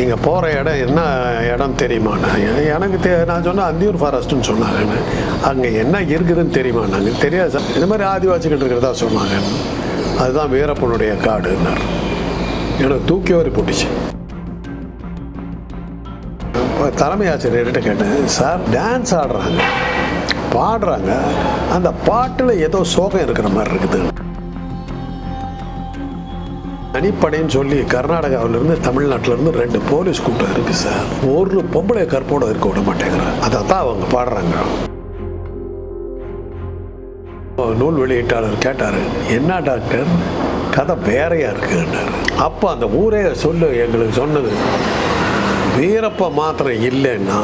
நீங்கள் போகிற இடம் என்ன இடம் தெரியுமாண்ணா எனக்கு தெ நான் சொன்னேன் அந்தியூர் ஃபாரஸ்ட்டுன்னு சொன்னாங்கன்னு அங்கே என்ன இருக்குதுன்னு தெரியுமா? நாங்கள் தெரியாது சார். இந்த மாதிரி ஆதிவாசிகள் இருக்கிறதா சொன்னாங்க. அதுதான் வீரப்பனுடைய காடுன்னார். எனக்கு தூக்கி வரி போட்டுச்சு. தலைமை ஆசிரியர்கிட்ட கேட்டேன் சார் டான்ஸ் ஆடுறாங்க. பாடுறாங்க. அந்த பாட்டில் ஏதோ சோகம் இருக்கிற மாதிரி இருக்குது. தனிப்படைன்னு சொல்லி கர்நாடகாவிலேருந்து தமிழ்நாட்டிலேருந்து ரெண்டு போலீஸ் கூட்டம் இருக்கு சார். ஒரு பொம்பளை கற்போட இருக்க விட மாட்டேங்கிறாங்க. அதை தான் அவங்க பாடுறாங்க. நூல் வெளியீட்டாளர் கேட்டார் என்ன டாக்டர்? கதை வேறையாக இருக்குன்னாரு. அப்போ அந்த ஊரே சொல்லு எங்களுக்கு சொன்னது வீரப்ப மாத்திரம் இல்லைன்னா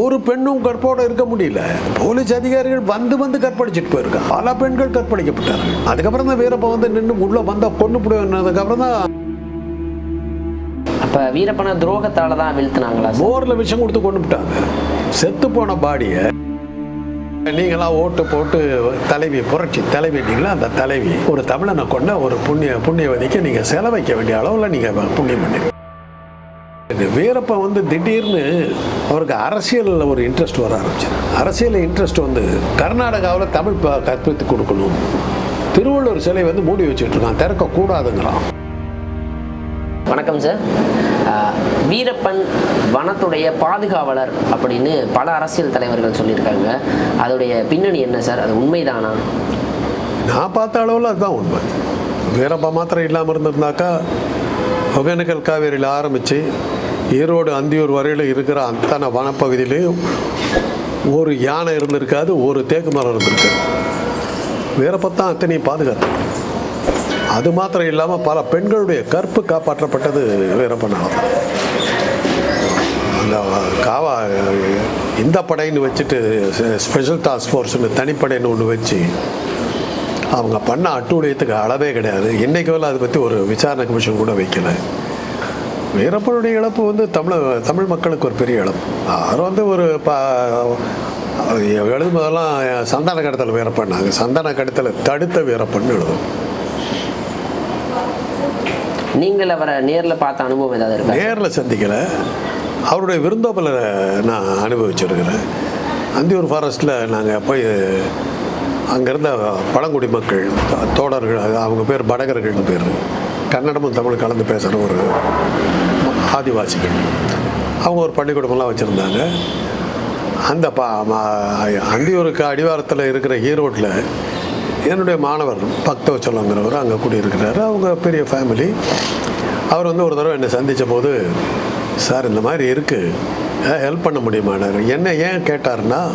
ஒரு பெண்ணும் கற்போட இருக்க முடியல. போலீஸ் அதிகாரிகள் வந்து வந்து கற்பழிச்சிட்டு போயிருக்காங்க. பல பெண்கள் கற்பழிக்கப்பட்டார்கள். அதுக்கப்புறம் தான் வீரப்ப வந்து நின்று உள்ள வந்தா கொண்டு போடுவேன்னதுக்கப்புறம் தான் அப்ப வீரப்பனை துரோகத்தால தான் வீழ்த்தினாங்களா? மோரில் விஷம் கொடுத்து கொண்டு விட்டாங்க. செத்து போன பாடியை நீங்களாம் ஓட்டு போட்டு தலைவி புரட்சி தலைவி நீங்களா அந்த தலைவி. ஒரு தமிழனை கொண்ட ஒரு புண்ணிய புண்ணியவதிக்கு நீங்கள் செலவைக்க வேண்டிய அளவில் நீங்கள் புண்ணியம் பண்ணி வீரப்ப வந்து திடீர்னு அவருக்கு அரசியலில் ஒரு இன்ட்ரெஸ்ட் வர ஆரம்பிச்சு அரசியலில் இன்ட்ரெஸ்ட் வந்து கர்நாடகாவில் தமிழ் ப- கற்பித்து கொடுக்கணும். திருவள்ளுவர் சிலை வந்து மூடி வச்சுட்டு இருக்கான். திறக்கக்கூடாதுங்கிறான். வணக்கம் சார் வீரப்பன் வனத்துடைய பாதுகாவலர் அப்படின்னு பல அரசியல் தலைவர்கள் சொல்லியிருக்காங்க. அதோடைய பின்னணி என்ன சார் அது உண்மைதானா? நான் பார்த்த அளவில் அதுதான் உண்மை. வீரப்பா மாத்திரம் இல்லாமல் இருந்திருந்தாக்கா ஒகேனக்கல் காவேரியில் ஆரம்பித்து ஈரோடு அந்தியூர் வரையில் இருக்கிற அத்தனை வனப்பகுதியிலையும் ஒரு யானை இருந்திருக்காது ஒரு தேக்கு மரம் இருந்திருக்கு வீரப்பத்தான் அத்தனையும் பாதுகாத்து. அது மாத்திரம் இல்லாமல் பல பெண்களுடைய கற்பு காப்பாற்றப்பட்டது வீரப்பனால் அந்த காவா இந்த படைன்னு வச்சுட்டு ஸ்பெஷல் டாஸ்க் ஃபோர்ஸ்னு தனிப்படைன்னு ஒன்று வச்சு அவங்க பண்ண அட்டூழியத்துக்கு அளவே கிடையாது. இன்றைக்கு வரல அதை பற்றி ஒரு விசாரணை கமிஷன் கூட வைக்கலை. வீரப்பனுடைய இழப்பு வந்து தமிழ் தமிழ் மக்களுக்கு ஒரு பெரிய இழப்பு. அவர் வந்து ஒரு ப எழுதும் போதெல்லாம் சந்தான கடத்தல் வீரப்பண்ணாங்க சந்தான கடத்தலை தடுத்த வீரப்பன்னு எழுதும் நீங்கள் அவரை நேர்ல பார்த்த அனுபவம் ஏதாவது இருக்கா? நேரில் சந்திக்கலை. அவருடைய விருந்தோம்பலை நான் அனுபவிச்சிருக்கிறேன். அந்தியூர் ஃபாரஸ்ட்டில் நாங்கள் போய் அங்கேருந்த பழங்குடி மக்கள் தோடர்கள் அவங்க பேர் படகர்கள்னு பேர் கன்னடமும் தமிழ் கலந்து பேசுகிற ஒரு ஆதிவாசிகள். அவங்க ஒரு பள்ளிக்கூடமெல்லாம் வச்சுருந்தாங்க. அந்த பா மா- அந்தியூருக்கு அடிவாரத்தில் இருக்கிற ஈரோட்டில் என்னுடைய மாணவர் பக்தவச்சலங்கிறவர் அங்கே கூடியிருக்கிறாரு. அவங்க பெரிய ஃபேமிலி. அவர் வந்து ஒரு தடவை என்னை சந்தித்த போது சார் இந்த மாதிரி இருக்குது ஹெல்ப் பண்ண முடியுமானார்? என்ன ஏன் கேட்டாருன்னா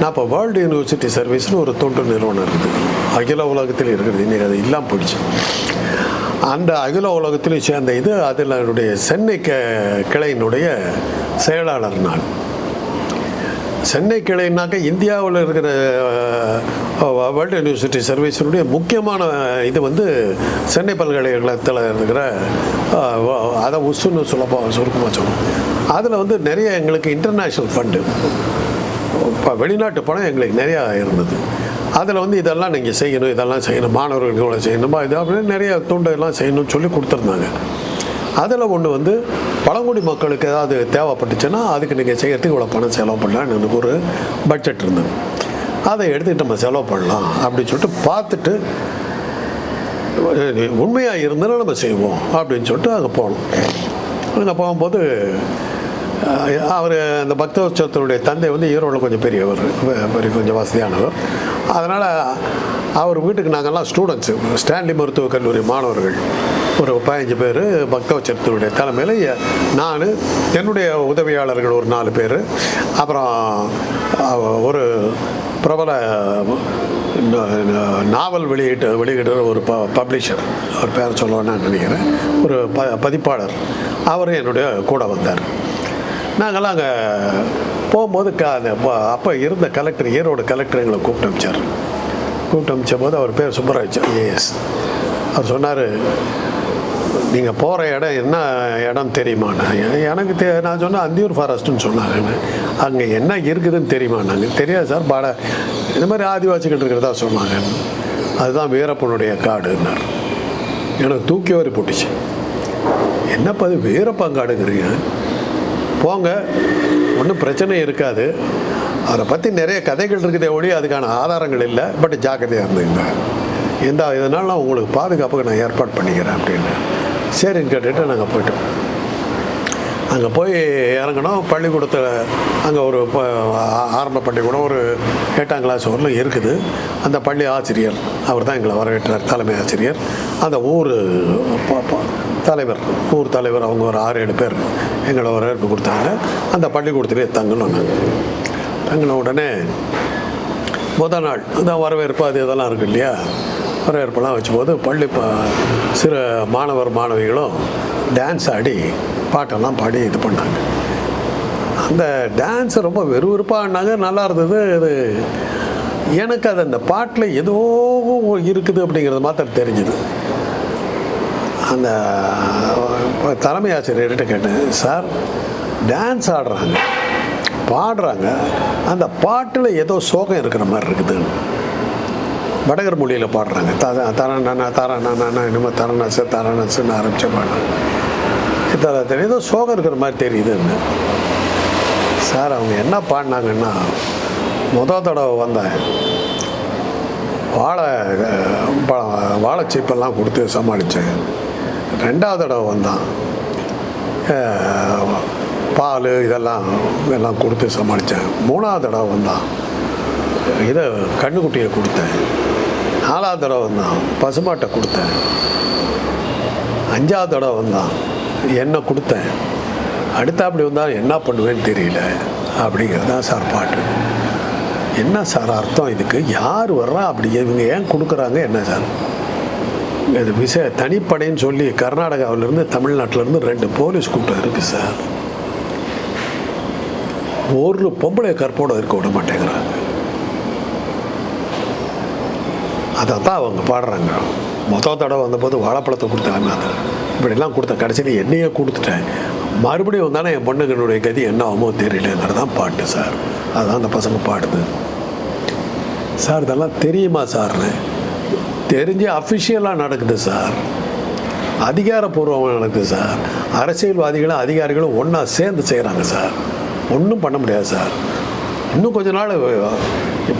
நான் இப்போ வேர்ல்டு யூனிவர்சிட்டி சர்வீஸ்னு ஒரு தொண்டு நிறுவனம் இருக்குது. அகில உலகத்தில் இருக்கிறது. இன்றைக்கி அது இல்லாமல் போயிடுச்சு. அந்த அகில உலகத்திலையும் சேர்ந்த இது அதில் என்னுடைய சென்னை க கிளையினுடைய செயலாளர் நான். சென்னை கிளைனாக்க இந்தியாவில் இருக்கிற வேர்ல்டு யூனிவர்சிட்டி சர்வீஸினுடைய முக்கியமான இது வந்து சென்னை பல்கலைக்கழகத்தில் இருக்கிற அதை உசுன்னு சொல்லப்போ சுருக்கமாக சொல்லணும் அதில் வந்து நிறைய எங்களுக்கு இன்டர்நேஷ்னல் ஃபண்டு. இப்போ வெளிநாட்டு பணம் எங்களுக்கு நிறையா இருந்தது. அதில் வந்து இதெல்லாம் நீங்கள் செய்யணும் இதெல்லாம் செய்யணும் மாணவர்களுக்கு இவ்வளோ செய்யணுமா இது அப்படின்னு நிறைய துண்டு எல்லாம் செய்யணும்னு சொல்லி கொடுத்துருந்தாங்க. அதில் ஒன்று வந்து பழங்குடி மக்களுக்கு ஏதாவது தேவைப்பட்டுச்சுன்னா அதுக்கு நீங்கள் செய்கிறதுக்கு இவ்வளோ பணம் செலவு பண்ணலாம்னு எனக்கு ஒரு பட்ஜெட் இருந்தது. அதை எடுத்துக்கிட்டு நம்ம செலவு பண்ணலாம் அப்படின்னு சொல்லிட்டு பார்த்துட்டு உண்மையாக இருந்தாலும் நம்ம செய்வோம் அப்படின்னு சொல்லிட்டு அங்கே போனோம். அங்கே போகும்போது அவர் அந்த பக்தோற்சவத்தினுடைய தந்தை வந்து ஈரோடில் கொஞ்சம் பெரியவர் பெரிய கொஞ்சம் வசதியானவர். அதனால் அவர் வீட்டுக்கு நாங்கள்லாம் ஸ்டூடெண்ட்ஸு ஸ்டான்லி மருத்துவக் கல்லூரி மாணவர்கள். ஒரு பதினஞ்சு பேர் பக்தோற்சவத்தினுடைய தலைமையில் நான் என்னுடைய உதவியாளர்கள் ஒரு நாலு பேர். அப்புறம் ஒரு பிரபல நாவல் வெளியிட்டு வெளியிடுற ஒரு ப பப்ளிஷர் அவர் பேர் சொல்லுவேன்னு நினைக்கிறேன். ஒரு ப பதிப்பாளர். அவரும் என்னுடைய கூட வந்தார். நாங்கள்லாம் அங்கே போகும்போது க அந்த ப- அப்போ இருந்த கலெக்டர் ஈரோடு கலெக்டர் எங்களை கூப்பிட்டு அமிச்சார். கூப்பிட்டு அமிச்ச போது அவர் பேர் சுப்பராஜ் ஏஎஸ் அவர் சொன்னார் நீங்கள் போகிற இடம் என்ன இடம் தெரியுமாண்ணா? எனக்கு தெ நான் சொன்னேன் அந்தியூர் ஃபாரஸ்ட்டுன்னு சொன்னாங்கன்னு அங்கே என்ன இருக்குதுன்னு தெரியுமாண்ணாங்க தெரியாது சார் பாட இந்த மாதிரி ஆதிவாசிகள் இருக்கிறதா சொன்னாங்க அதுதான் வீரப்பனுடைய காடுன்னார். எனக்கு தூக்கி வரி போட்டுச்சு. என்னப்பா அது வீரப்பன் காடுங்கிறீங்க? போங்க. ஒன்றும் பிரச்சனை இருக்காது. அதை பற்றி நிறைய கதைகள் இருக்குதே ஒழிய அதுக்கான ஆதாரங்கள் இல்லை. பட் ஜாக்கிரதையாக இருந்துங்க. எந்த இதனால் நான் உங்களுக்கு பாதுகாப்புக்கு நான் ஏற்பாடு பண்ணிக்கிறேன் அப்படின்னு. சரின்னு கேட்டுட்டு நாங்கள் போயிட்டோம். அங்கே போய் இறங்கணும் பள்ளிக்கூடத்தில் அங்கே ஒரு ஆரம்ப பள்ளிக்கூடம் ஒரு எட்டாம் கிளாஸ் வரலும் இருக்குது. அந்த பள்ளி ஆசிரியர் அவர் தான் எங்களை வரவேற்றார் தலைமை ஆசிரியர். அந்த ஊர் ப- தலைவர் ஊர் தலைவர் அவங்க ஒரு ஆறு ஏழு பேர் எங்களை வரவேற்பு கொடுத்தாங்க. அந்த பள்ளிக்கூடத்திலே தங்கணும் நாங்கள் தங்கின உடனே முத நாள் இதான் வரவேற்பு அது இதெல்லாம் இருக்கு இல்லையா? வரவேற்பெல்லாம் வச்சும்போது பள்ளி ப சிறு மாணவர் மாணவிகளும் டான்ஸ் ஆடி பாட்டெல்லாம் பாடி இது பண்ணாங்க. அந்த டான்ஸ் ரொம்ப விறுவிறுப்பாக ஆடினாங்க. நல்லா இருந்தது. அது எனக்கு அது அந்த பாட்டில் ஏதோ இருக்குது அப்படிங்கிறது மாத்திரம் தெரிஞ்சுது. அந்த தலைமை ஆசிரியர்கிட்ட கேட்டேன் சார் டான்ஸ் ஆடுறாங்க பாடுறாங்க அந்த பாட்டில் ஏதோ சோகம் இருக்கிற மாதிரி இருக்குது. வடகர் மொழியில் பாடுறாங்க தர தரணா தரணா இனிமேல் தரணசு தரணசுன்னு ஆரம்பித்த பாடம் ஏதோ சோகம் இருக்கிற மாதிரி தெரியுதுன்னு சார் அவங்க என்ன பாடினாங்கன்னா முத தடவை வந்தேன். வாழை வாழைச்சீப்பெல்லாம் கொடுத்து சமாளித்தேன் ரெண்டாவது தடவை வந்தான். பால் இதெல்லாம் எல்லாம் கொடுத்து சமாளித்தேன் மூணாவது தடவை வந்தான். இதை கண்ணுக்குட்டியை கொடுத்தேன். நாலாவது தடவை வந்தான். பசுமாட்டை கொடுத்தேன். அஞ்சாவது தடவை வந்தான். என்ன கொடுத்தேன். அடுத்த அப்படி வந்தால் என்ன பண்ணுவேன்னு தெரியல. அப்படிங்கிறது தான் சார் பாட்டு. என்ன சார் அர்த்தம் இதுக்கு? யார் வர்றா அப்படி? இவங்க ஏன் கொடுக்குறாங்க? என்ன சார்? இது விச தனிப்படைன்னு சொல்லி கர்நாடகாவிலேருந்து தமிழ்நாட்டிலேருந்து ரெண்டு போலீஸ் கூட்டம் இருக்குது சார். ஒரு பொம்பளை கற்போட இருக்க விட மாட்டேங்கிறாங்க. அதை தான் அவங்க பாடுறாங்க. மொத்த தடவை வந்தபோது வாழைப்பழத்தை கொடுத்தாங்க அது இப்படிலாம் கொடுத்த கடைசியில் என்னையே கொடுத்துட்டேன். மறுபடியும் வந்தானே என் பொண்ணுங்களுடைய கதி என்ன ஆகுமோ தெரியலங்கிறது தான் பாட்டு சார். அதுதான் அந்த பசங்க பாடுது. சார் இதெல்லாம் தெரியுமா சார்னு தெரிஞ்சு அஃபிஷியலாக நடக்குது சார் அதிகாரப்பூர்வமாக நடக்குது சார் அரசியல்வாதிகளும் அதிகாரிகளும் ஒன்றா சேர்ந்து செய்கிறாங்க சார் ஒன்றும் பண்ண முடியாது சார் இன்னும் கொஞ்ச நாள்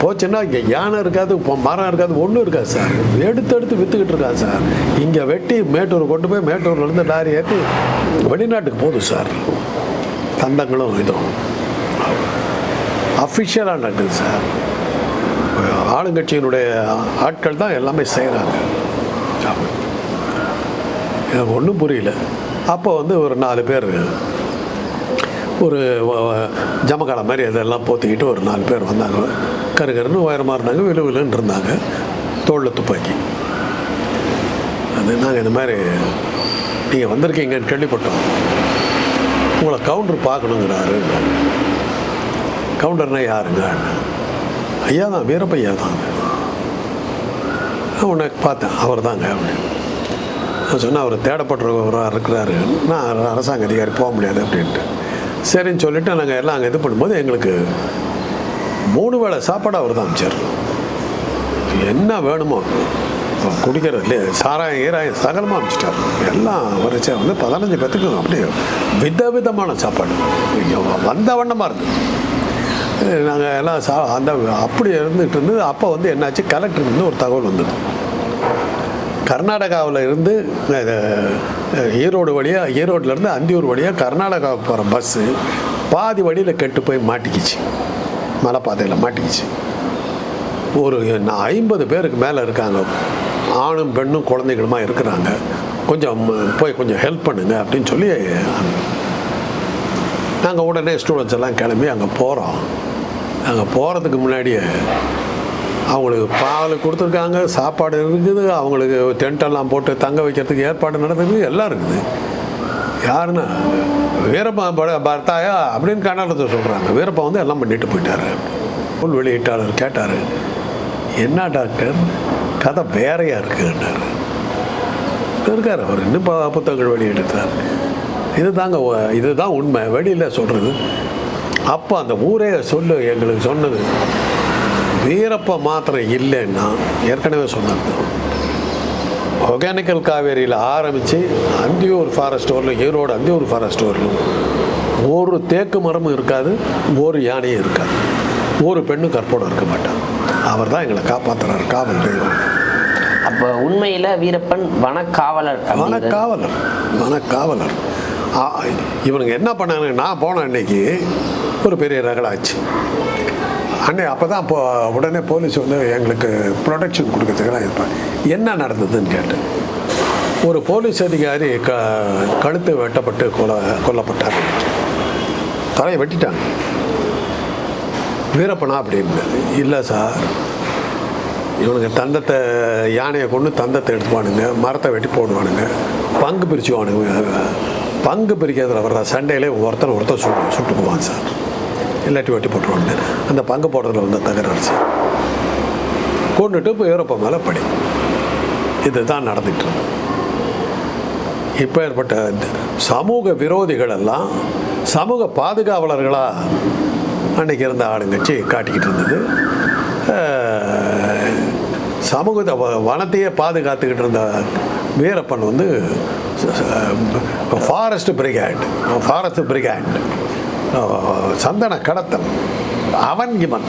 போச்சுன்னா இங்கே யானை இருக்காது இப்போ மரம் இருக்காது ஒன்றும் இருக்காது சார் எடுத்து எடுத்து விற்றுக்கிட்டு இருக்காது சார் இங்கே வெட்டி மேட்டூர் கொண்டு போய் மேட்டூர்லேருந்து லாரி ஏற்றி வெளிநாட்டுக்கு போதும் சார் தந்தங்களும் இதுவும். அஃபிஷியலாக நடக்குது சார் ஆளுங்கட்சியினுடைய ஆட்கள் தான் எல்லாமே செய்கிறாங்க எனக்கு ஒன்றும் புரியல. அப்போ வந்து ஒரு நாலு பேர் ஒரு வ- ஜமக்காலம் மாதிரி அதெல்லாம் போத்திக்கிட்டு ஒரு நாலு பேர் வந்தாங்க. கரு கருன்னு உயரமாக இருந்தாங்க விலு விலுன்னு இருந்தாங்க. தோளில் துப்பாக்கி. அது நாங்கள் இந்த மாதிரி நீங்கள் வந்திருக்கீங்கன்னு கேள்விப்பட்டோம். உங்களை கவுண்டர் பார்க்கணுங்கிறாரு. கவுண்டர்னா யாருங்க? ஐயா தான் வீரப்பையா தான். உன்னை பார்த்தேன் அவர் தாங்க அப்படின்னு. நான் சொன்னேன் அவர் தேடப்படுறவராக இருக்கிறாரு. நான் அரசாங்க அதிகாரி போக முடியாது அப்படின்ட்டு. சரின்னு சொல்லிவிட்டு நாங்கள் எல்லாம் அங்கே இது பண்ணும்போது எங்களுக்கு மூணு வேளை சாப்பாடு அவர் தான் அமைச்சார். என்ன வேணுமோ குடிக்கிறது இல்லையா சாராயம் ஈராயம் சகலமாக அமைச்சிட்டார். எல்லாம் வரிசை வந்து பதினஞ்சு பேத்துக்கு அப்படியே வித விதமான சாப்பாடு. ஐயோ, வந்த வண்ணமாக இருக்குது நாங்கள் எல்லாம் சா அந்த அப்படி இருந்துகிட்டு இருந்தது அப்போ வந்து என்னாச்சு? கலெக்டர்லேருந்து ஒரு தகவல் வந்தது. கர்நாடகாவில் இருந்து ஈரோடு வழியாக ஈரோட்லேருந்து அந்தியூர் வழியாக கர்நாடகாவுக்கு போகிற பஸ்ஸு பாதி வழியில் கெட்டு போய் மாட்டிக்கிச்சு. மலைப்பாதையில் மாட்டிக்கிச்சு. ஒரு ஐம்பது பேருக்கு மேலே இருக்காங்க. ஆணும் பெண்ணும் குழந்தைகளுமா இருக்கிறாங்க. கொஞ்சம் போய் கொஞ்சம் ஹெல்ப் பண்ணுங்க அப்படின்னு சொல்லி நாங்கள் உடனே ஸ்டூடெண்ட்ஸ் எல்லாம் கிளம்பி அங்கே போகிறோம் அங்கே போகிறதுக்கு முன்னாடியே அவங்களுக்கு பால் கொடுத்துருக்காங்க சாப்பாடு இருக்குது அவங்களுக்கு டென்ட்டெல்லாம் போட்டு தங்க வைக்கிறதுக்கு ஏற்பாடு நடந்தது எல்லாம் இருக்குது. யாருன்னா வீரப்பா பட பர்த்தாயா அப்படின்னு கன்னடத்தை சொல்கிறாங்க வீரப்பா வந்து எல்லாம் பண்ணிட்டு போயிட்டாரு. புல் வெளியீட்டாளர் கேட்டார் என்ன டாக்டர்? கதை வேறையாக இருக்குன்னாரு. இருக்கார் அவர் இன்னும் ப- புத்தகங்கள் வெளியிட்டார் இது தாங்க இதுதான் உண்மை. வெளியில் சொல்கிறது அப்போ அந்த ஊரே சொல்லு எங்களுக்கு சொன்னது. வீரப்ப மாத்திரம் இல்லைன்னா ஏற்கனவே சொன்னது. ஒகேனிக்கல் காவேரியில் ஆரம்பித்து அந்தியூர் ஃபாரஸ்ட் வரலும் ஈரோடு அந்தியூர் ஃபாரஸ்ட் வரலும் ஒரு தேக்கு மரமும் இருக்காது ஒரு யானையும் இருக்காது. ஒரு பெண்ணும் கற்போடு இருக்க மாட்டான் அவர் தான் எங்களை காப்பாற்றுறாரு காவல் தெய்வம். அப்போ உண்மையில வீரப்பன் வனக்காவலர் வனக்காவலர் வனக்காவலர். இவனுங்க என்ன பண்ணாங்க நான் போன அன்னைக்கு ஒரு பெரிய ரகலாச்சு. அன்னை அப்போ தான் இப்போ உடனே போலீஸ் வந்து எங்களுக்கு ப்ரொடெக்ஷன் கொடுக்கறதுக்கெல்லாம் இருப்பாங்க என்ன நடந்ததுன்னு கேட்டேன். ஒரு போலீஸ் அதிகாரி க கழுத்து வெட்டப்பட்டு கொலை கொல்லப்பட்டார். தலையை வெட்டிட்டாங்க. வீரப்பனா அப்படின்னு இல்லை சார் இவனுங்க தந்தத்தை யானையை கொண்டு தந்தத்தை எடுத்துவானுங்க மரத்தை வெட்டி போடுவானுங்க பங்கு பிரிச்சுவானுங்க பங்கு பிரிக்கிறதுல வர்ற சண்டையிலே ஒருத்தர் ஒருத்தர் சுட்டு சுட்டுக்குவான் சார். இல்லாட்டி வெட்டி போட்டுருவாங்க. அந்த பங்கு போடுறதுல வந்த தகராறு. சார் கொண்டுட்டு இப்போ யூரோப்பா மேலே படி. இதுதான் நடந்துட்டு இருக்கு. இப்போ ஏற்பட்ட இந்த சமூக விரோதிகள் எல்லாம் சமூக பாதுகாவலர்களாக அன்றைக்கி இருந்த ஆளுங்கட்சி காட்டிக்கிட்டு இருந்தது. சமூகத்தை வ- வனத்தையே பாதுகாத்துக்கிட்டு இருந்த வீரப்பன் வந்து ஃபாரஸ்ட் பிரிகேட் ஃபாரஸ்ட் பிரிகேட். சந்தன கடத்தல். அவன் இவன்.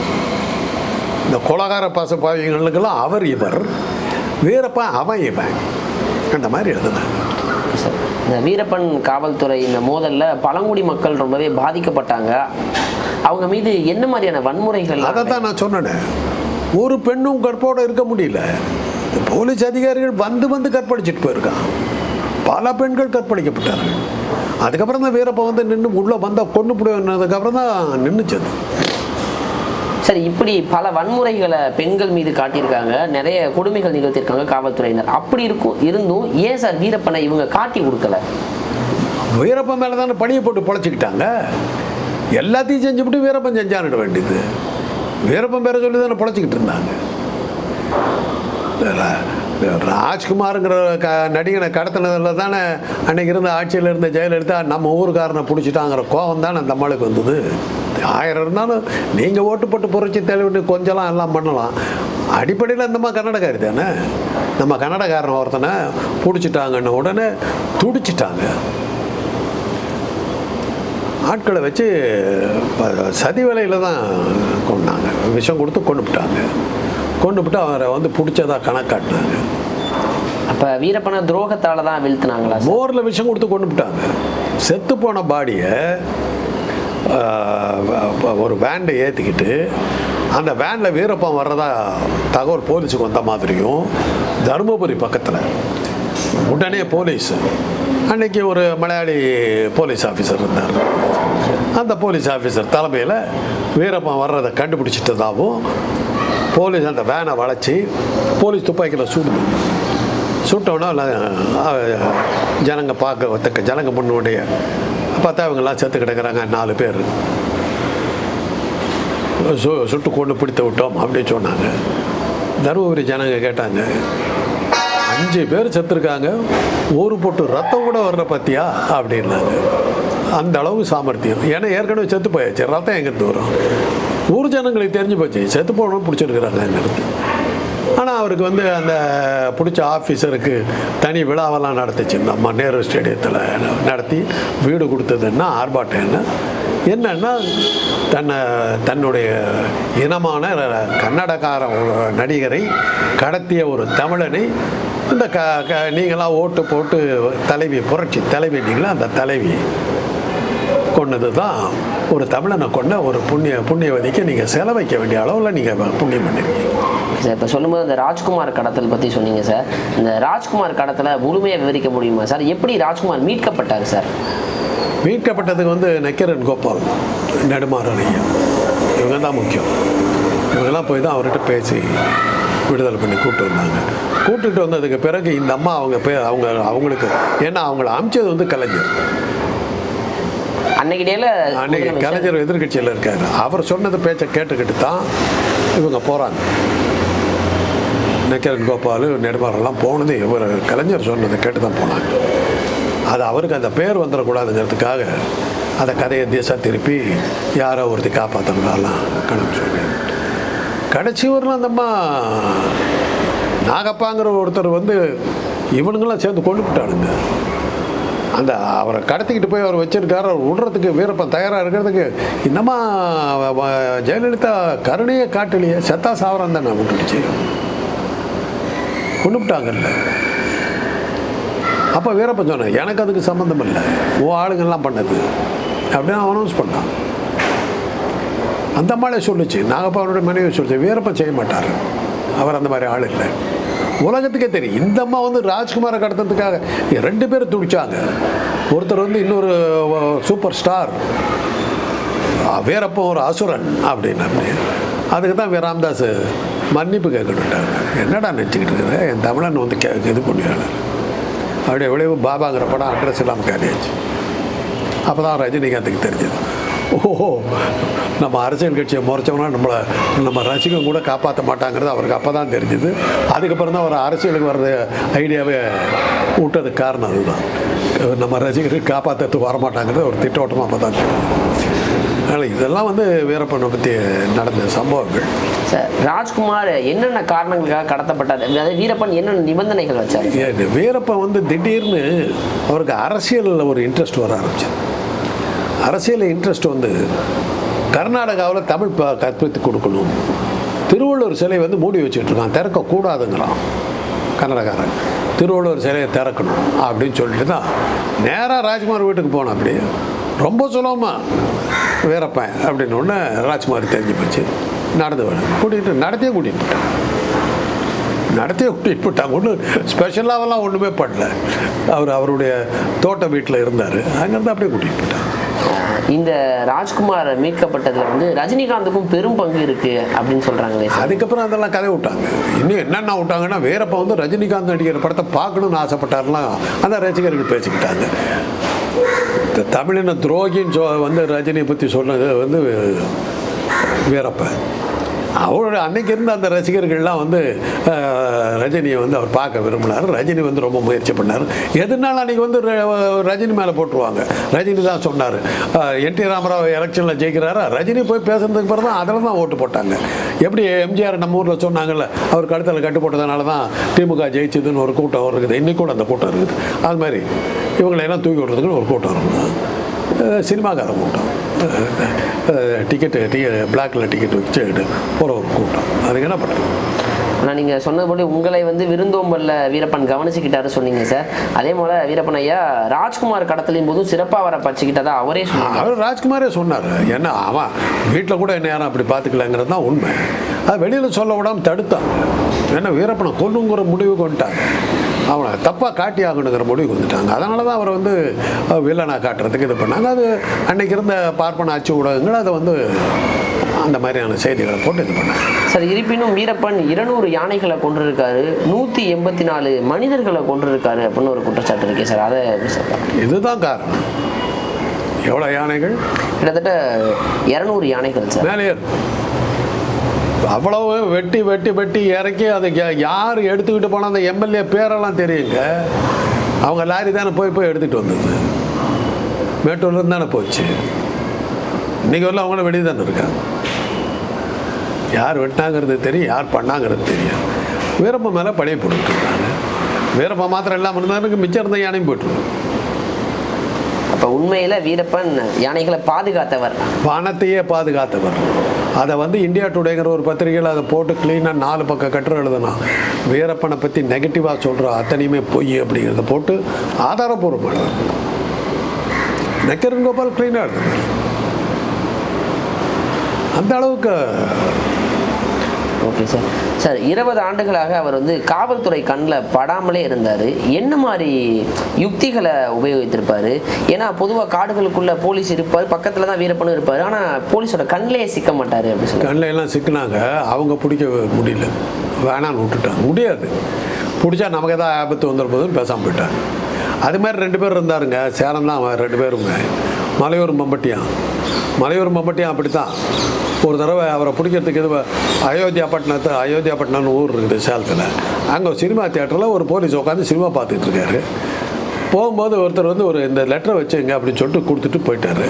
இந்த கொலகார பாசப்பாவிகளுக்கெல்லாம் அவர் இவர். வீரப்பன் அவன் இவன். அந்த மாதிரி எழுதுனாங்க. இந்த வீரப்பன் காவல்துறை இந்த மோதல்ல பழங்குடி மக்கள் ரொம்பவே பாதிக்கப்பட்டாங்க. அவங்க மீது என்ன மாதிரியான வன்முறைகள் அதை தான் நான் சொன்னேன். ஒரு பெண்ணும் கற்போடு இருக்க முடியல. போலீஸ் அதிகாரிகள் வந்து வந்து கற்பழிச்சிட்டு போயிருக்கான். பல பெண்கள் கற்பழிக்கப்பட்டார்கள். அதுக்கப்புறம் தான் வீரப்ப வந்து நின்று உள்ளே வந்தால் கொண்டு போடுவதுக்கப்புறம் தான் நின்றுச்சது சரி இப்படி பல வன்முறைகளை பெண்கள் மீது காட்டியிருக்காங்க. நிறைய கொடுமைகள் நிகழ்த்தியிருக்காங்க காவல்துறையினர். அப்படி இருக்கும் இருந்தும் ஏன் சார் வீரப்பனை இவங்க காட்டி கொடுக்கல? வீரப்பன் மேலே தானே பணியை போட்டு பொழைச்சிக்கிட்டாங்க. எல்லாத்தையும் செஞ்சுவிட்டு வீரப்பன் செஞ்சானிட வேண்டியது. வீரப்பன் பேரை சொல்லி தானே பொழைச்சிக்கிட்டு இருந்தாங்க. ராஜ்குமாருங்கிற க நடிகனை கடத்தினதில் தானே அன்னைக்கு இருந்த ஆட்சியில் இருந்த ஜெயலலிதா நம்ம ஊருக்காரனை பிடிச்சிட்டாங்கிற கோபம் தானே அந்த வந்தது. ஆயிரம் இருந்தாலும் நீங்கள் ஓட்டு போட்டு புரட்சி தலைவிட்டு கொஞ்சம்லாம் எல்லாம் பண்ணலாம். அடிப்படையில் இந்தம்மா கன்னடக்காரி தானே. நம்ம கன்னடக்காரன் ஒருத்தனை பிடிச்சிட்டாங்கன்ன உடனே துடிச்சிட்டாங்க. ஆட்களை வச்சு சதி வேலையில் தான் கொண்டாங்க. விஷம் கொடுத்து கொண்டு விட்டாங்க. கொண்டு விட்டு அவரை வந்து பிடிச்சதா கணக்காட்டினாங்க. அப்போ வீரப்பனை துரோகத்தால் தான் வீழ்த்தினாங்களா மோரில் விஷம் கொடுத்து கொண்டு விட்டாங்க. செத்து போன பாடியை ஒரு வேண்டை ஏற்றிக்கிட்டு அந்த வேனில் வீரப்பன் வர்றதா தகவல் போலீஸுக்கு வந்த மாதிரியும் தருமபுரி பக்கத்தில் உடனே போலீஸ் அன்னைக்கு ஒரு மலையாளி போலீஸ் ஆஃபீஸர் இருந்தார். அந்த போலீஸ் ஆஃபீஸர் தலைமையில் வீரப்பன் வர்றதை கண்டுபிடிச்சிட்டதாகவும் போலீஸ் அந்த வேனை வளைச்சி போலீஸ் துப்பாக்கியில் சுடுது சுட்டோன்னா ஜனங்க பார்க்க ஜனங்க முன்னுடைய பார்த்தா இவங்கெல்லாம் செத்து கிடக்கிறாங்க நாலு பேர். சு சுட்டு கொண்டு பிடித்து விட்டோம் அப்படின்னு சொன்னாங்க. தருமபுரி ஜனங்க கேட்டாங்க அஞ்சு பேர் செத்துருக்காங்க ஒரு பொட்டு ரத்தம் கூட வர்ற பத்தியா? அப்படின்னாங்க. அந்த அளவு சாமர்த்தியம். ஏன்னா ஏற்கனவே செத்து போயாச்சு ரத்தம் எங்கேருந்து வரும்? ஊர் ஜனங்களுக்கு தெரிஞ்சு போச்சு செத்து போகணும்னு பிடிச்சிருக்கிறாங்கங்கிறது ஆனால் அவருக்கு வந்து அந்த பிடிச்ச ஆஃபீஸருக்கு தனி விழாவெல்லாம் நடத்துச்சு இந்த அம்மா நேரு ஸ்டேடியத்தில் நடத்தி வீடு கொடுத்ததுன்னா ஆர்ப்பாட்டம் என்ன? என்னன்னா தன்னை தன்னுடைய இனமான கன்னடக்கார நடிகரை கடத்திய ஒரு தமிழனை இந்த க க நீங்களாம் ஓட்டு போட்டு தலைவி புரட்சி தலைவி நீங்களா அந்த தலைவி கொண்டது தான் ஒரு தமிழனை கொண்ட ஒரு புண்ணிய புண்ணியவதிக்கு நீங்கள் செலவைக்க வேண்டிய அளவில் நீங்கள் புண்ணியம் பண்ணிருக்கீங்க. சார் இப்போ சொல்லும்போது இந்த ராஜ்குமார் கடத்தல் பற்றி சொன்னீங்க சார். இந்த ராஜ்குமார் கடத்தலை முழுமையாக விவரிக்க முடியுமா சார்? எப்படி ராஜ்குமார் மீட்கப்பட்டார் சார்? மீட்கப்பட்டதுக்கு வந்து நக்கரன் கோபால் நெடுமாறன் ஐயா. இவங்க தான் முக்கியம். இவங்கெல்லாம் போய் தான் அவர்கிட்ட பேசி விடுதலை பண்ணி கூப்பிட்டு வந்தாங்க. கூப்பிட்டுட்டு வந்ததுக்கு பிறகு இந்த அம்மா அவங்க பே அவங்க அவங்களுக்கு ஏன்னா அவங்கள அமிச்சது வந்து கலைஞர். அன்னைக்கு டேல அன்னைக்கு கலைஞர் எதிர்கட்சியில் இருக்காரு. அவர் சொன்னது பேச்சை கேட்டுக்கிட்டு தான் இவங்க போகிறாங்க நக்கரன் கோபால் நெடுமாறெல்லாம் போனது இவர் கலைஞர் சொன்னதை கேட்டு தான் போனாங்க. அது அவருக்கு அந்த பேர் வந்துடக்கூடாதுங்கிறதுக்காக அந்த கதையை திசை திருப்பி யாரோ ஒருத்தி காப்பாற்றினதாலாம் கணக்கு சொல்லி கடைசி வரலாம் அந்தம்மா நாகப்பாங்கிற ஒருத்தர் வந்து இவனுங்களாம் சேர்ந்து கொண்டு விட்டானுங்க அந்த அவரை கடத்திக்கிட்டு போய் அவர் வச்சிருக்காரு அவர் விடுறதுக்கு வீரப்பன் தயாராக இருக்கிறதுக்கு. இன்னமா வ- ஜெயலலிதா கருணையை காட்டலையே செத்தா சாவரம் நான் விட்டுடுச்சு கொண்டுவிட்டாங்கல்ல அப்போ வீரப்பன் சொன்னேன் எனக்கு அதுக்கு சம்மந்தம் இல்லை. ஓ ஆளுங்கள்லாம் பண்ணது. அப்படின்னு அனௌன்ஸ் பண்ணான். அந்த அம்மாளே சொல்லுச்சு நாகப்பாவனுடைய மனைவி சொல்லிச்சு வீரப்பன் செய்ய மாட்டார். அவர் அந்த மாதிரி ஆள் இல்லை. உலகத்துக்கே தெரியும் இந்த அம்மா வந்து ராஜ்குமாரை கடத்துறதுக்காக ரெண்டு பேரும் துடிச்சாங்க. ஒருத்தர் வந்து இன்னொரு சூப்பர் ஸ்டார். வீரப்பன் ஒரு அசுரன். அப்படின்னு அப்படி அதுக்கு தான் ராம்தாஸ் மன்னிப்பு கேட்கணுட்டாங்க என்னடா நினச்சிக்கிட்டு இருக்குது என் தமிழன் வந்து கே இது பண்ணியாளர் அப்படி எவ்வளோ பாபாங்கிற படம் அட்ரஸ் இல்லாமல் காலியாச்சு அப்போ தான் ரஜினிகாந்துக்கு தெரிஞ்சது. ஓஹோ நம்ம அரசியல் கட்சியை முறைச்சோம்னா நம்மளை நம்ம ரசிகம் கூட காப்பாற்ற மாட்டாங்கிறது அவருக்கு அப்போ தான் தெரிஞ்சுது. அதுக்கப்புறம் தான் அவர் அரசியலுக்கு வர்றது ஐடியாவே விட்டதுக்கு காரணம் அதுதான். நம்ம ரசிகருக்கு காப்பாற்றுறதுக்கு வரமாட்டாங்கிறது ஒரு திட்டோட்டமாக அப்போ தான் தெரியும் அதனால் இதெல்லாம் வந்து வீரப்பனை பற்றி நடந்த சம்பவங்கள். சார் ராஜ்குமார் என்னென்ன காரணங்களுக்காக கடத்தப்பட்டார்? அதாவது வீரப்பன் என்னென்ன நிபந்தனைகள் வச்சார்? வீரப்பன் வந்து திடீர்னு அவருக்கு அரசியலில் ஒரு இன்ட்ரெஸ்ட் வர ஆரம்பிச்சது. அரசியல் இன்ட்ரெஸ்ட் வந்து கர்நாடகாவில் தமிழ் கற்பித்து கொடுக்கணும். திருவள்ளுவர் சிலை வந்து மூடி வச்சுட்டு இருக்கான். திறக்கக்கூடாதுங்கிறான் கன்னடக்காரன் திருவள்ளுவர் சிலையை திறக்கணும் அப்படின்னு சொல்லிட்டு தான் நேராக ராஜ்குமார் வீட்டுக்கு போனேன் அப்படி ரொம்ப சுலபமாக வீரப்பன் அப்படின்னு ஒன்று ராஜ்குமார் தெரிஞ்சு போச்சு. நடந்து வேணும் கூட்டிகிட்டு நடத்தியே கூட்டிகிட்டு போட்டேன் நடத்தியே கூட்டிகிட்டு போட்டாங்க ஒன்றும் ஸ்பெஷலாகலாம் ஒன்றுமே பண்ணல அவர் அவருடைய தோட்ட வீட்டில் இருந்தார். அங்கேருந்து அப்படியே கூட்டிகிட்டு போட்டாங்க இந்த ராஜ்குமார் மீட்கப்பட்டதுல வந்து ரஜினிகாந்துக்கும் பெரும் பங்கு இருக்கு அப்படின்னு சொல்றாங்களே சார். அதுக்கப்புறம் அதெல்லாம் கதை விட்டாங்க. இன்னும் என்னென்ன விட்டாங்கன்னா வீரப்ப வந்து ரஜினிகாந்த் நடிக்கிற படத்தை பார்க்கணும்னு ஆசைப்பட்டாருலாம் அந்த ரசிகர்கள் பேசிக்கிட்டாங்க. இந்த தமிழின துரோகின்னு சொ வந்து ரஜினியை பற்றி சொன்னது வந்து வீரப்ப அவரோட அன்னைக்கு இருந்த அந்த ரசிகர்கள்லாம் வந்து ரஜினியை வந்து அவர் பார்க்க விரும்பினார். ரஜினி வந்து ரொம்ப முயற்சி பண்ணார். எதுனாலும் அன்னைக்கு வந்து ர- ரஜினி மேலே போட்டுருவாங்க? ரஜினி தான் சொன்னார். என் டி ராமராவ் எலெக்ஷனில் ஜெயிக்கிறாரா? ரஜினி போய் பேசுறதுக்கு பிறகு தான் அதில் தான் ஓட்டு போட்டாங்க. எப்படி எம்ஜிஆர் நம்ம ஊரில் சொன்னாங்கல்ல அவர் கழுத்தில் கட்டு போட்டதுனால தான் திமுக ஜெயிச்சதுன்னு ஒரு கூட்டம் இருக்குது இன்னைக்கு கூட அந்த கூட்டம் இருக்குது. அது மாதிரி. இவங்களை எல்லாம் தூக்கி விடுறதுக்குன்னு ஒரு கூட்டம் இருக்கும் சினிமாக்கார கூட்டம். டிக்கெட்டு டிக்கெட் பிளாக்ல டிக்கெட் வச்சு போகிற ஒரு கூட்டம். அதுக்கு என்ன பண்ணுறது ஆனால் நீங்கள் சொன்னபடி உங்களை வந்து விருந்தோம்பல்ல வீரப்பன் கவனிச்சுக்கிட்டாரு சொன்னீங்க சார். அதே போல் வீரப்பன் ஐயா ராஜ்குமார் கடத்தலின் போதும் சிறப்பாக வர பச்சுக்கிட்டதா அவரே அவர் ராஜ்குமாரே சொன்னார். என்ன அவன் வீட்டில் கூட என்ன யாரும் அப்படி பார்த்துக்கலங்கிறது தான் உண்மை. அது வெளியில் சொல்ல விடாம தடுத்தாங்க. ஏன்னா வீரப்பனை கொல்லுங்கிற முடிவுக்கு வந்துட்டாங்க. அவனை தப்பாக காட்டி ஆகணுங்கிற முடிவுக்கு வந்துட்டாங்க. அதனால தான் அவரை வந்து அஹ், வில்லனா காட்டுறதுக்கு இது பண்ணாங்க. அது அன்னைக்கு இருந்த பார்ப்பன ஆட்சி ஊடகங்கள் அதை வந்து அந்த மாதிரியான செய்திகளை போட்டு இது பண்ணாங்க. சார் இருப்பினும் வீரப்பன் இருநூறு யானைகளை கொண்டிருக்காரு நூற்றி எண்பத்தி நாலு மனிதர்களை கொண்டிருக்காரு அப்படின்னு ஒரு குற்றச்சாட்டு இருக்கே சார். அதை? இதுதான் காரணம். எவ்வளோ யானைகள்? கிட்டத்தட்ட இரநூறு யானைகள் சார். மேலே அவ்வளவு வெட்டி வெட்டி வெட்டி இறக்கி அதை யார் எடுத்துக்கிட்டு போனால் அந்த எம்எல்ஏ பேரெல்லாம் தெரியுங்க? அவங்க லாரி தானே போய் போய் எடுத்துகிட்டு வந்தது. மேட்டூர்லேருந்து தானே போச்சு. இன்னைக்கு வரல அவங்கள வெளியே தானே இருக்காங்க. யார் வெட்டினாங்கிறது தெரியும் யார் பண்ணாங்கிறது தெரியும். வீரப்ப மேலே பழைய போட்டுக்கிட்டு இருக்காங்க வீரப்ப மாத்திரம் இல்லாமல் இருந்தாருக்கு மிச்சம் இருந்த யானையும் போட்டுருவோம் அப்போ உண்மையில் வீரப்பன் யானைகளை பாதுகாத்தவர். வானத்தையே பாதுகாத்தவர். அதை வந்து இந்தியா டுடேங்கிற ஒரு பத்திரிகையில் அதை போட்டு க்ளீனாக நாலு பக்கம் கட்டுரை எழுதுனா வீரப்பனை பற்றி நெகட்டிவாக சொல்கிற அத்தனையுமே பொய் அப்படிங்கிறத போட்டு ஆதாரபூர்வமாக நக்கரன் கோபால் க்ளீனாக எழுதுனார் அந்த அளவுக்கு ஓகே சார். சார் இருபது ஆண்டுகளாக அவர் வந்து காவல்துறை கண்ணில் படாமலே இருந்தார். என்ன மாதிரி யுக்திகளை உபயோகித்திருப்பார்? ஏன்னா பொதுவாக காடுகளுக்குள்ளே போலீஸ் இருப்பார் பக்கத்தில் தான் வீரப்பனும் இருப்பார். ஆனால் போலீஸோட கண்ணிலே சிக்க மாட்டார் அப்படின்னு சொல்லி கண்ணில் எல்லாம் சிக்கினாங்க. அவங்க பிடிக்க முடியல. வேணான்னு விட்டுட்டாங்க. முடியாது. பிடிச்சா நமக்கு ஏதாவது ஆபத்து வந்துடும் போதுன்னு பேசாமல் போயிட்டாங்க. அது மாதிரி ரெண்டு பேர் இருந்தாருங்க. சேலம் தான் அவன் ரெண்டு பேருங்க. மலையூர் மம்பட்டியான். மலையூர் மம்பட்டியான் அப்படி தான் ஒரு தடவை அவரை பிடிக்கிறதுக்கு இது அயோத்தியா பட்டினத்து அயோத்தியா பட்டினம்னு ஊர் இருக்குது சேலத்தில். அங்கே சினிமா தியேட்டரில் ஒரு போலீஸ் உட்காந்து சினிமா பார்த்துட்டு இருக்காரு. போகும்போது ஒருத்தர் வந்து ஒரு இந்த லெட்டரை வச்சுங்க அப்படின்னு சொல்லிட்டு கொடுத்துட்டு போயிட்டாரு.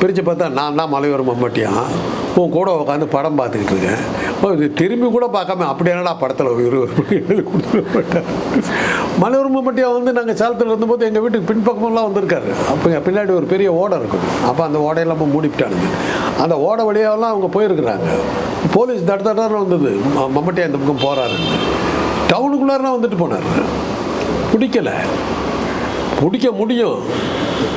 பிரித்து பார்த்தா நான் தான் மலையோர மம்மட்டியான் உன் கூட உட்காந்து படம் பார்த்துக்கிட்டு இருக்கேன். திரும்பி கூட பார்க்காம அப்படி என்னடா படத்தில் ஒரு கொடுத்துட்டு போயிட்டார். மலையூர் மட்டியா வந்து நாங்கள் சேலத்தில் இருந்தபோது எங்கள் வீட்டுக்கு பின்பக்கமெல்லாம் வந்திருக்காரு. அப்போ பின்னாடி ஒரு பெரிய ஓடை இருக்கும். அப்போ அந்த ஓடையெல்லாம் மூடிவிட்டானுங்க. அந்த ஓடை வழியாவெல்லாம் அவங்க போயிருக்கிறாங்க. போலீஸ் தட வந்தது. ம- மம்மட்டியா இந்த பக்கம் போகிறாரு டவுனுக்குள்ளாரெலாம் வந்துட்டு போனார். பிடிக்கல. பிடிக்க முடியும்.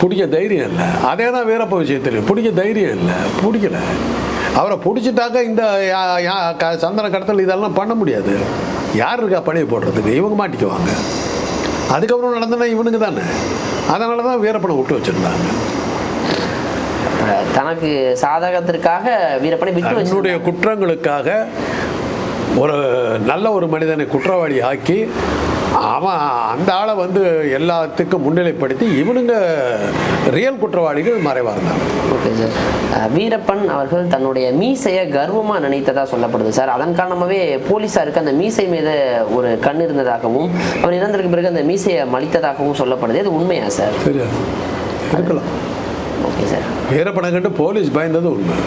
பிடிக்க தைரியம் இல்லை. அதே தான் வீரப்ப விஷயத்துலையும். பிடிக்க தைரியம் இல்லை. பிடிக்கல. அவரை பிடிச்சிட்டாக்க இந்த யா- யா- க- சந்தன கடத்தல் இதெல்லாம் பண்ண முடியாது. யார் இருக்கா பழைய போடுறதுக்கு? இவங்க மாட்டிக்குவாங்க. அதுக்கப்புறம் நடந்தனா இவனுங்க தானே. அதனால தான் வீரப்பனை விட்டு வச்சுருந்தாங்க. தனக்கு சாதகத்திற்காக வீரப்பனை விட்டு வச்சு தன்னுடைய குற்றங்களுக்காக ஒரு நல்ல ஒரு மனிதனை குற்றவாளி ஆக்கி அவன் அந்த ஆளை வந்து எல்லாத்துக்கும் முன்னிலைப்படுத்தி இவனுங்க ரியல் குற்றவாளிகள் மறைவாக இருந்தாங்க. Okay sir. வீரப்பன் அவர்கள் தன்னுடைய மீசையை கர்வமா நினைத்ததா சொல்லப்படுது சார். அதன் காரணமாகவே போலீஸாருக்கு அந்த மீசை மீது ஒரு கண் இருந்ததாகவும் அவர் இறந்ததுக்கு பிறகு அந்த மீசையை மலித்ததாகவும் சொல்லப்படுது. அது உண்மையா சார்? சரியா? இருக்கலாம் ஓகே சார் வீரப்பனை கண்டு போலீஸ் பயந்தது உண்மை.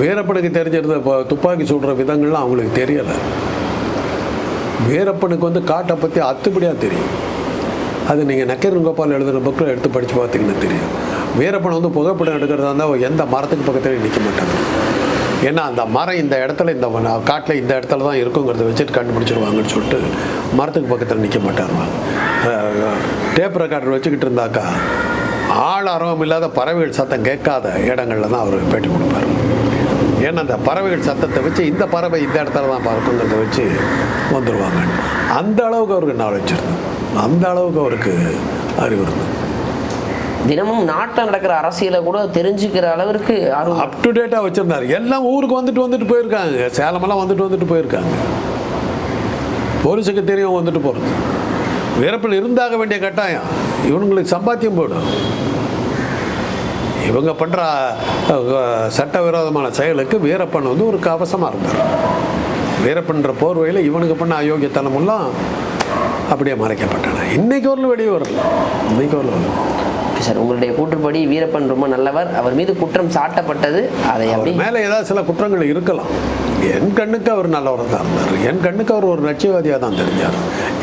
வீரப்பனுக்கு தெரிஞ்சிருந்த இப்போ துப்பாக்கி சுடுற விதங்கள்லாம் அவங்களுக்கு தெரியலை. வீரப்பனுக்கு வந்து காட்டை பற்றி அத்துப்படியாக தெரியும். அது நீங்கள் நக்கீரன் கோபால் எழுதுகிற புக்கில் எடுத்து படித்து பார்த்தீங்கன்னா தெரியும். வீரப்பன் வந்து புகைப்படம் எடுக்கிறதா இருந்தால் எந்த மரத்துக்கு பக்கத்தில் நிற்க மாட்டாங்க. ஏன்னா அந்த மரம் இந்த இடத்துல இந்த காட்டில் இந்த இடத்துல தான் இருக்குங்கிறத வச்சுட்டு கண்டுபிடிச்சிருவாங்கன்னு சொல்லிட்டு மரத்துக்கு பக்கத்தில் நிற்க மாட்டாங்க. டேப் ரெக்கார்டர் வச்சுக்கிட்டு இருந்தாக்கா ஆள் அரவம் இல்லாத பறவைகள் சத்தம் கேட்காத இடங்கள்ல தான் அவர் பேட்டி கொடுப்பார். ஏன்னா அந்த பறவைகள் சத்தத்தை வச்சு இந்த பறவை இந்த இடத்துல தான் பறக்குங்கிறத வச்சு வந்துடுவாங்க அந்த அளவுக்கு அவருக்கு நாலேஜ் இருந்தது அந்த அளவுக்கு அவருக்கு அறிவு இருந்தது தினமும் நாட்டில் நடக்கிற அரசியலை கூட தெரிஞ்சுக்கிற அளவிற்கு ஆர்வம். அப் டு டேட்டாக வச்சுருந்தார். எல்லாம் ஊருக்கு வந்துட்டு வந்துட்டு போயிருக்காங்க. சேலமெல்லாம் வந்துட்டு வந்துட்டு போயிருக்காங்க. போலீஸுக்கு தெரியும் வந்துட்டு போகிறது வீரப்பன் இருந்தாக வேண்டிய கட்டாயம். இவனுங்களுக்கு சம்பாத்தியம் போடும் இவங்க பண்ணுற சட்டவிரோதமான செயலுக்கு வீரப்பன் வந்து ஒரு கவசமாக இருந்தார். வீரப்பன்ற போர்வையில் இவனுக்கு பண்ண அயோக்கியத்தனமெல்லாம் அப்படியே மறைக்கப்பட்டன. இன்னைக்கு வரலும் வெளியே வரல. இன்னைக்கு ஓகே சார் உங்களுடைய கூற்றுப்படி வீரப்பன் ரொம்ப நல்லவர். அவர் மீது குற்றம் சாட்டப்பட்டது. அதை அப்படி மேலே ஏதாவது சில குற்றங்கள் இருக்கலாம். என் கண்ணுக்கு அவர் நல்லவராக தான் இருந்தார். என் கண்ணுக்கு அவர் ஒரு லட்சியவாதியாக தான் தெரிஞ்சார்.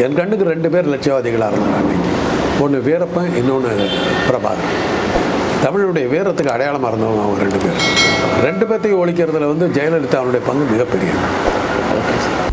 என் கண்ணுக்கு ரெண்டு பேர் லட்சியவாதிகளாக இருந்தாங்க அன்னைக்கு. ஒன்று வீரப்பன் இன்னொன்று பிரபாகரன். தமிழுடைய வீரத்துக்கு அடையாளமாக இருந்தவங்க அவங்க ரெண்டு பேர். ரெண்டு பேர்த்தையும் ஒழிக்கிறதுல வந்து ஜெயலலிதாவுடைய பங்கு மிகப்பெரியது. Okay sir